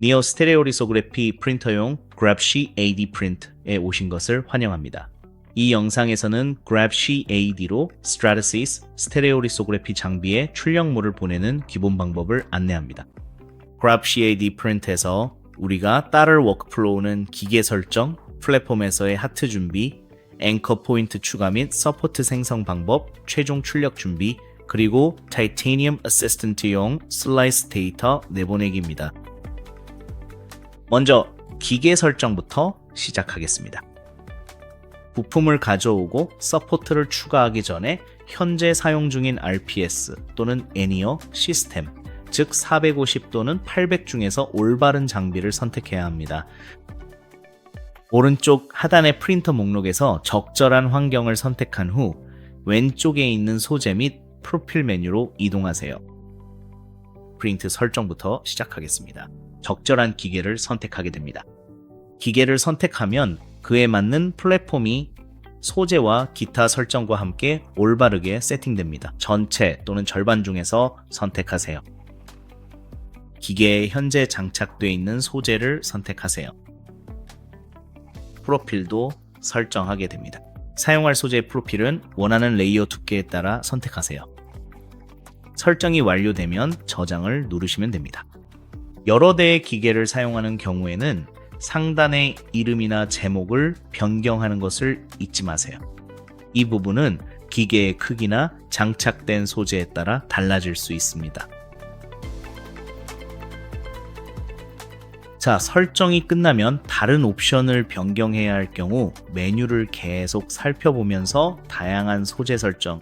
니어 스테레오리소그래피 프린터용 GrabC AD 프린트에 오신 것을 환영합니다. 이 영상에서는 GrabC AD로 Stratasys 스테레오리소그래피 장비에 출력물을 보내는 기본 방법을 안내합니다. GrabC AD 프린트에서 우리가 따를 워크플로우는 기계 설정, 플랫폼에서의 하트 준비, 앵커 포인트 추가 및 서포트 생성 방법, 최종 출력 준비, 그리고 타이테니엄 어시스턴트용 슬라이스 데이터 내보내기입니다. 먼저 기계 설정부터 시작하겠습니다. 부품을 가져오고 서포트를 추가하기 전에 현재 사용 중인 RPS 또는 애니어 시스템, 즉 450 또는 800 중에서 올바른 장비를 선택해야 합니다. 오른쪽 하단의 프린터 목록에서 적절한 환경을 선택한 후 왼쪽에 있는 소재 및 프로필 메뉴로 이동하세요. 프린트 설정부터 시작하겠습니다. 적절한 기계를 선택하게 됩니다. 기계를 선택하면 그에 맞는 플랫폼이 소재와 기타 설정과 함께 올바르게 세팅됩니다. 전체 또는 절반 중에서 선택하세요. 기계에 현재 장착되어 있는 소재를 선택하세요. 프로필도 설정하게 됩니다. 사용할 소재의 프로필은 원하는 레이어 두께에 따라 선택하세요. 설정이 완료되면 저장을 누르시면 됩니다. 여러 대의 기계를 사용하는 경우에는 상단의 이름이나 제목을 변경하는 것을 잊지 마세요. 이 부분은 기계의 크기나 장착된 소재에 따라 달라질 수 있습니다. 자, 설정이 끝나면 다른 옵션을 변경해야 할 경우 메뉴를 계속 살펴보면서 다양한 소재 설정,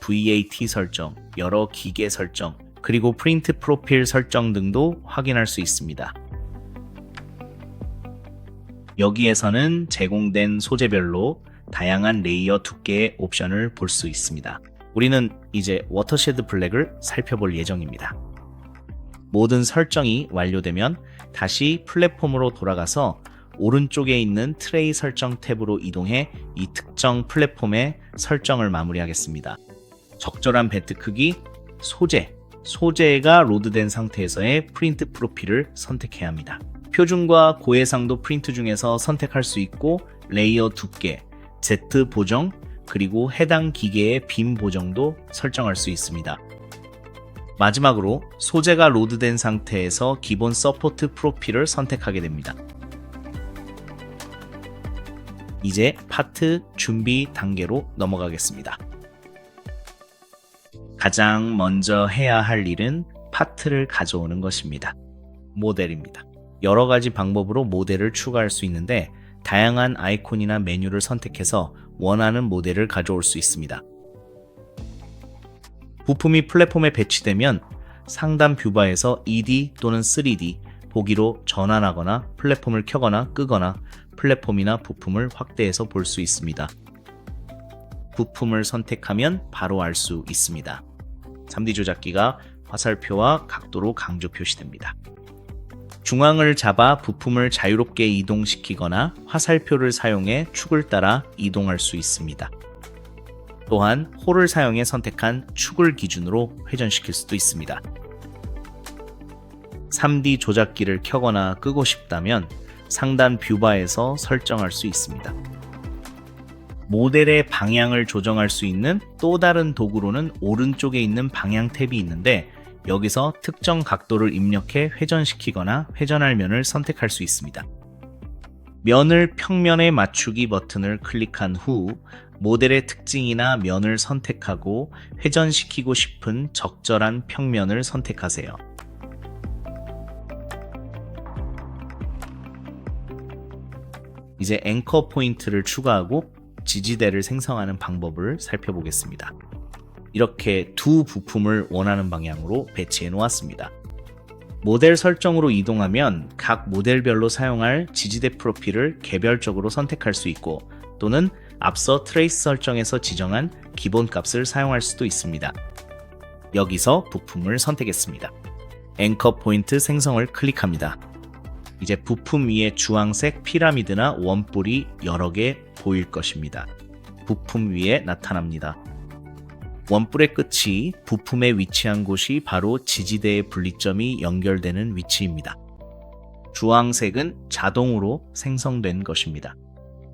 VAT 설정, 여러 기계 설정, 그리고 프린트 프로필 설정 등도 확인할 수 있습니다. 여기에서는 제공된 소재별로 다양한 레이어 두께의 옵션을 볼 수 있습니다. 우리는 이제 워터쉐드 블랙을 살펴볼 예정입니다. 모든 설정이 완료되면 다시 플랫폼으로 돌아가서 오른쪽에 있는 트레이 설정 탭으로 이동해 이 특정 플랫폼의 설정을 마무리하겠습니다. 적절한 배트 크기, 소재, 소재가 로드된 상태에서의 프린트 프로필을 선택해야 합니다. 표준과 고해상도 프린트 중에서 선택할 수 있고 레이어 두께, Z 보정, 그리고 해당 기계의 빔 보정도 설정할 수 있습니다. 마지막으로 소재가 로드된 상태에서 기본 서포트 프로필을 선택하게 됩니다. 이제 파트 준비 단계로 넘어가겠습니다. 가장 먼저 해야 할 일은 파트를 가져오는 것입니다. 모델입니다. 여러 가지 방법으로 모델을 추가할 수 있는데 다양한 아이콘이나 메뉴를 선택해서 원하는 모델을 가져올 수 있습니다. 부품이 플랫폼에 배치되면 상단 뷰바에서 2D 또는 3D 보기로 전환하거나 플랫폼을 켜거나 끄거나 플랫폼이나 부품을 확대해서 볼 수 있습니다. 부품을 선택하면 바로 알 수 있습니다. 3D 조작기가 화살표와 각도로 강조 표시됩니다. 중앙을 잡아 부품을 자유롭게 이동시키거나 화살표를 사용해 축을 따라 이동할 수 있습니다. 또한 홀을 사용해 선택한 축을 기준으로 회전시킬 수도 있습니다. 3D 조작기를 켜거나 끄고 싶다면 상단 뷰바에서 설정할 수 있습니다. 모델의 방향을 조정할 수 있는 또 다른 도구로는 오른쪽에 있는 방향 탭이 있는데 여기서 특정 각도를 입력해 회전시키거나 회전할 면을 선택할 수 있습니다. 면을 평면에 맞추기 버튼을 클릭한 후 모델의 특징이나 면을 선택하고 회전시키고 싶은 적절한 평면을 선택하세요. 이제 앵커 포인트를 추가하고 지지대를 생성하는 방법을 살펴보겠습니다. 이렇게 두 부품을 원하는 방향으로 배치해 놓았습니다. 모델 설정으로 이동하면 각 모델별로 사용할 지지대 프로필을 개별적으로 선택할 수 있고 또는 앞서 트레이스 설정에서 지정한 기본 값을 사용할 수도 있습니다. 여기서 부품을 선택했습니다. 앵커 포인트 생성을 클릭합니다. 이제 부품 위에 주황색 피라미드나 원뿔이 여러 개 보일 것입니다. 부품 위에 나타납니다. 원뿔의 끝이 부품에 위치한 곳이 바로 지지대의 분리점이 연결되는 위치입니다. 주황색은 자동으로 생성된 것입니다.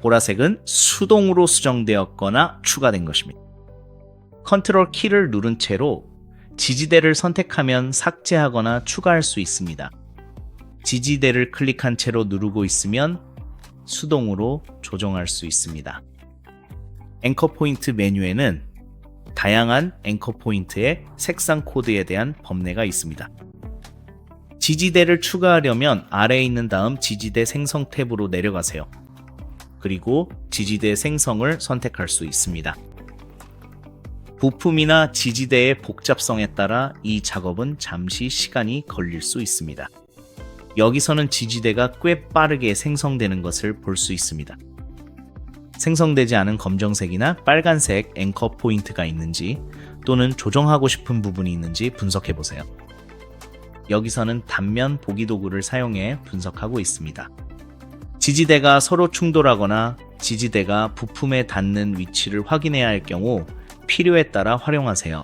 보라색은 수동으로 수정되었거나 추가된 것입니다. 컨트롤 키를 누른 채로 지지대를 선택하면 삭제하거나 추가할 수 있습니다. 지지대를 클릭한 채로 누르고 있으면 수동으로 조정할 수 있습니다. 앵커 포인트 메뉴에는 다양한 앵커 포인트의 색상 코드에 대한 범례가 있습니다. 지지대를 추가하려면 아래에 있는 다음 지지대 생성 탭으로 내려가세요. 그리고 지지대 생성을 선택할 수 있습니다. 부품이나 지지대의 복잡성에 따라 이 작업은 잠시 시간이 걸릴 수 있습니다. 여기서는 지지대가 꽤 빠르게 생성되는 것을 볼 수 있습니다. 생성되지 않은 검정색이나 빨간색 앵커 포인트가 있는지 또는 조정하고 싶은 부분이 있는지 분석해 보세요. 여기서는 단면 보기 도구를 사용해 분석하고 있습니다. 지지대가 서로 충돌하거나 지지대가 부품에 닿는 위치를 확인해야 할 경우 필요에 따라 활용하세요.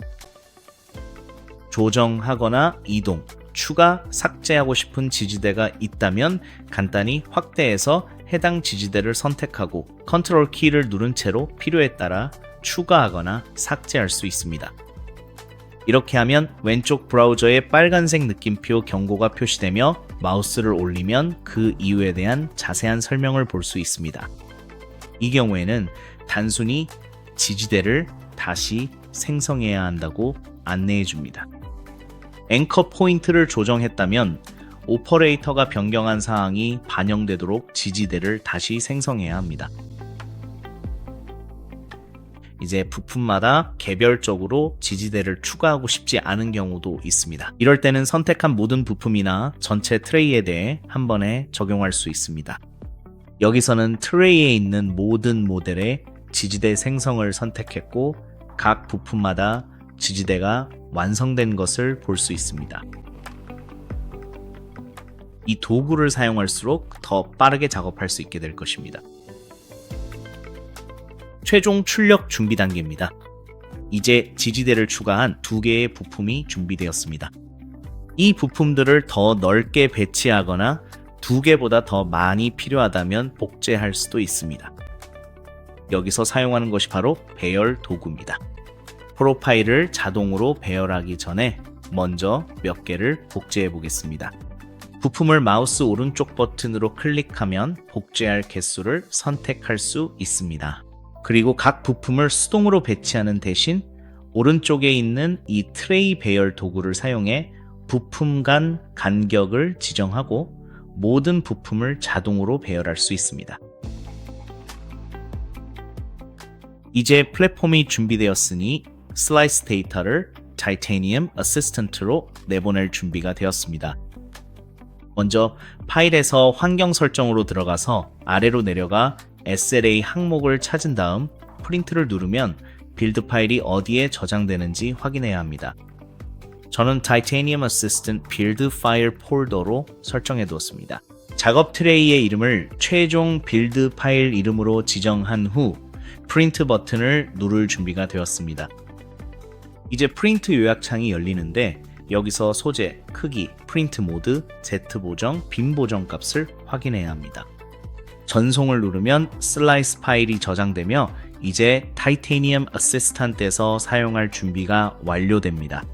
조정하거나 이동, 추가, 삭제하고 싶은 지지대가 있다면 간단히 확대해서 해당 지지대를 선택하고 컨트롤 키를 누른 채로 필요에 따라 추가하거나 삭제할 수 있습니다. 이렇게 하면 왼쪽 브라우저에 빨간색 느낌표 경고가 표시되며 마우스를 올리면 그 이유에 대한 자세한 설명을 볼 수 있습니다. 이 경우에는 단순히 지지대를 다시 생성해야 한다고 안내해 줍니다. 앵커 포인트를 조정했다면 오퍼레이터가 변경한 사항이 반영되도록 지지대를 다시 생성해야 합니다. 이제 부품마다 개별적으로 지지대를 추가하고 싶지 않은 경우도 있습니다. 이럴 때는 선택한 모든 부품이나 전체 트레이에 대해 한 번에 적용할 수 있습니다. 여기서는 트레이에 있는 모든 모델의 지지대 생성을 선택했고 각 부품마다 지지대가 완성된 것을 볼 수 있습니다. 이 도구를 사용할수록 더 빠르게 작업할 수 있게 될 것입니다. 최종 출력 준비 단계입니다. 이제 지지대를 추가한 두 개의 부품이 준비되었습니다. 이 부품들을 더 넓게 배치하거나 두 개보다 더 많이 필요하다면 복제할 수도 있습니다. 여기서 사용하는 것이 바로 배열 도구입니다. 프로파일을 자동으로 배열하기 전에 먼저 몇 개를 복제해 보겠습니다. 부품을 마우스 오른쪽 버튼으로 클릭하면 복제할 개수를 선택할 수 있습니다. 그리고 각 부품을 수동으로 배치하는 대신 오른쪽에 있는 이 트레이 배열 도구를 사용해 부품 간 간격을 지정하고 모든 부품을 자동으로 배열할 수 있습니다. 이제 플랫폼이 준비되었으니 슬라이스 데이터를 타이타니움 어시스턴트로 내보낼 준비가 되었습니다. 먼저 파일에서 환경 설정으로 들어가서 아래로 내려가 SLA 항목을 찾은 다음 프린트를 누르면 빌드 파일이 어디에 저장되는지 확인해야 합니다. 저는 Titanium Assistant Build File 폴더로 설정해 두었습니다. 작업 트레이의 이름을 최종 빌드 파일 이름으로 지정한 후 프린트 버튼을 누를 준비가 되었습니다. 이제 프린트 요약창이 열리는데 여기서 소재, 크기, 프린트 모드, Z 보정, 빈 보정 값을 확인해야 합니다. 전송을 누르면 슬라이스 파일이 저장되며 이제 타이테니엄 어시스턴트에서 사용할 준비가 완료됩니다.